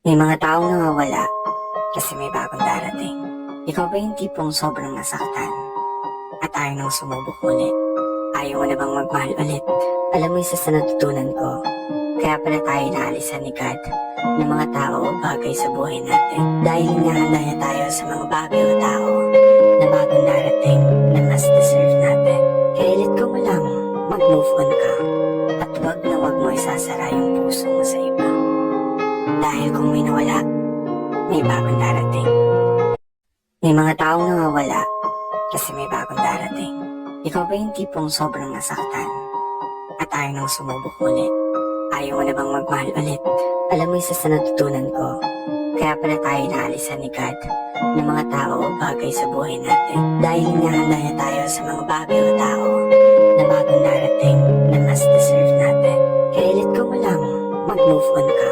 May mga taong nawawala kasi may bagong darating. Ikaw ba yung tipong sobrang nasaktan at ayaw nang sumubok ulit? Ayaw mo na bang magmahal ulit? Alam mo isa sa natutunan ko, kaya pala tayo naalisan ni God ng mga tao o bagay sa buhay natin. Dahil hinahanda niya tayo sa mga bagay o tao na bagong darating na mas deserve natin. Kaya let ko mo lang, mag-move on ka at wag na wag mo isasara yung puso mo. Dahil kung may nawala, may bagong darating. May mga taong nawawala kasi may bagong darating. Ikaw ba yung tipong sobrang nasaktan at ayaw nang sumubok ulit? Ayaw mo na bang magmahal ulit? Alam mo isa sa natutunan ko, kaya pala tayo naalisan ni God ng mga tao o bagay sa buhay natin. Dahil hinahanda niya tayo sa mga bagay o tao na bagong darating na mas deserve natin. Kaya let ko mo lang, mag-move on ka